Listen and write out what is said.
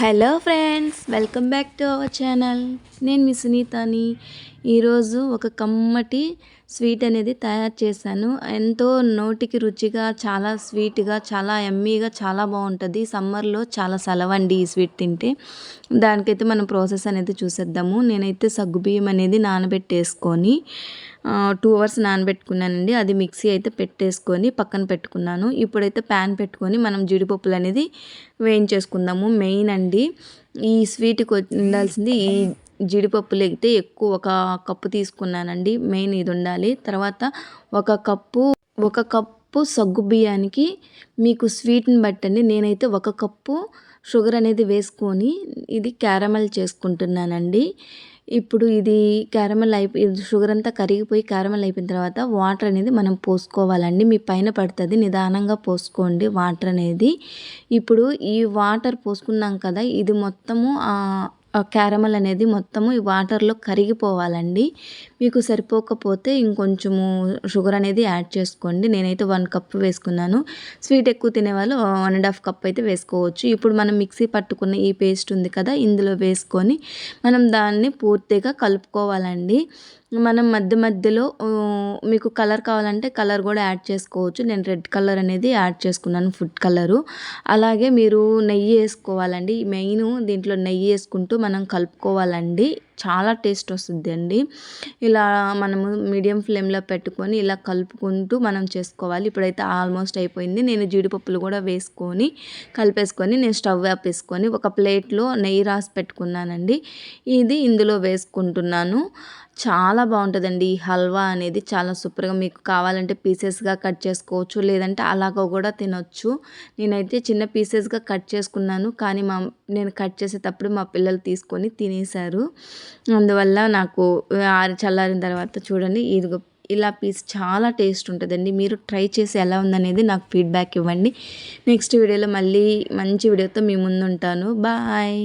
Hello friends welcome back to our channel. నేను మీ సునీతని. ఈరోజు ఒక కమ్మటి స్వీట్ అనేది తయారు చేశాను. ఎంతో నోటికి రుచిగా చాలా స్వీట్గా చాలా ఎమ్మీగా చాలా బాగుంటుంది. సమ్మర్లో చాలా సెలవండి ఈ స్వీట్ తింటే. దానికైతే మనం ప్రాసెస్ అనేది చూసేద్దాము. నేనైతే సగ్గుబియ్యం అనేది నానబెట్టేసుకొని టూ అవర్స్ నానబెట్టుకున్నానండి. అది మిక్సీ అయితే పెట్టేసుకొని పక్కన పెట్టుకున్నాను. ఇప్పుడైతే ప్యాన్ పెట్టుకొని మనం జీడిపప్పులు అనేది వేయించేసుకుందాము. మెయిన్ అండి. ఈ స్వీట్కి ఉండాల్సింది ఈ జీడిపప్పులు అయితే ఎక్కువ ఒక కప్పు తీసుకున్నానండి. మెయిన్ ఇది ఉండాలి. తర్వాత ఒక కప్పు ఒక కప్పు సగ్గు బియ్యానికి మీకు స్వీట్ని బట్టండి. నేనైతే ఒక కప్పు షుగర్ అనేది వేసుకొని ఇది క్యారమల్ చేసుకుంటున్నానండి. ఇప్పుడు ఇది క్యారమల్ అయిపోయి షుగర్ అంతా కరిగిపోయి క్యారమల్ అయిపోయిన తర్వాత వాటర్ అనేది మనం పోసుకోవాలండి. మీ పైన పడుతుంది. నిదానంగా పోసుకోండి వాటర్ అనేది. ఇప్పుడు ఈ వాటర్ పోసుకున్నాం కదా ఇది మొత్తము క్యారమల్ అనేది మొత్తము ఈ వాటర్లో కరిగిపోవాలండి. మీకు సరిపోకపోతే ఇంకొంచెము షుగర్ అనేది యాడ్ చేసుకోండి. నేనైతే వన్ కప్ వేసుకున్నాను. స్వీట్ ఎక్కువ తినేవాళ్ళు వన్ అండ్ హాఫ్ కప్ అయితే వేసుకోవచ్చు. ఇప్పుడు మనం మిక్సీ పట్టుకున్న ఈ పేస్ట్ ఉంది కదా ఇందులో వేసుకొని మనం దాన్ని పూర్తిగా కలుపుకోవాలండి. మనం మధ్య మధ్యలో మీకు కలర్ కావాలంటే కలర్ కూడా యాడ్ చేసుకోవచ్చు. నేను రెడ్ కలర్ అనేది యాడ్ చేసుకున్నాను ఫుడ్ కలరు. అలాగే మీరు నెయ్యి వేసుకోవాలండి. మెయిన్ దీంట్లో నెయ్యి వేసుకుంటూ మనం కలుపుకోవాలండి. చాలా టేస్ట్ వస్తుంది అండి. ఇలా మనము మీడియం ఫ్లేమ్లో పెట్టుకొని ఇలా కలుపుకుంటూ మనం చేసుకోవాలి. ఇప్పుడైతే ఆల్మోస్ట్ అయిపోయింది. నేను జీడిపప్పులు కూడా వేసుకొని కలిపేసుకొని నేను స్టవ్ ఆపేసుకొని ఒక ప్లేట్లో నెయ్యి రాసి పెట్టుకున్నానండి. ఇది ఇందులో వేసుకుంటున్నాను. చాలా బాగుంటుందండి. ఈ హల్వా అనేది చాలా సూపర్గా మీకు కావాలంటే పీసెస్గా కట్ చేసుకోవచ్చు లేదంటే అలాగ కూడా తినొచ్చు. నేనైతే చిన్న పీసెస్గా కట్ చేసుకున్నాను కానీ మా నేను కట్ చేసేటప్పుడు మా పిల్లలు తీసుకొని తినేశారు. అందువల్ల నాకు ఆరి చల్లారిన తర్వాత చూడండి ఇది ఇలా పీస్ చాలా టేస్ట్ ఉంటుందండి. మీరు ట్రై చేసి ఎలా ఉందనేది నాకు ఫీడ్బ్యాక్ ఇవ్వండి. నెక్స్ట్ వీడియోలో మళ్ళీ మంచి వీడియోతో మీ ముందు ఉంటాను బాయ్!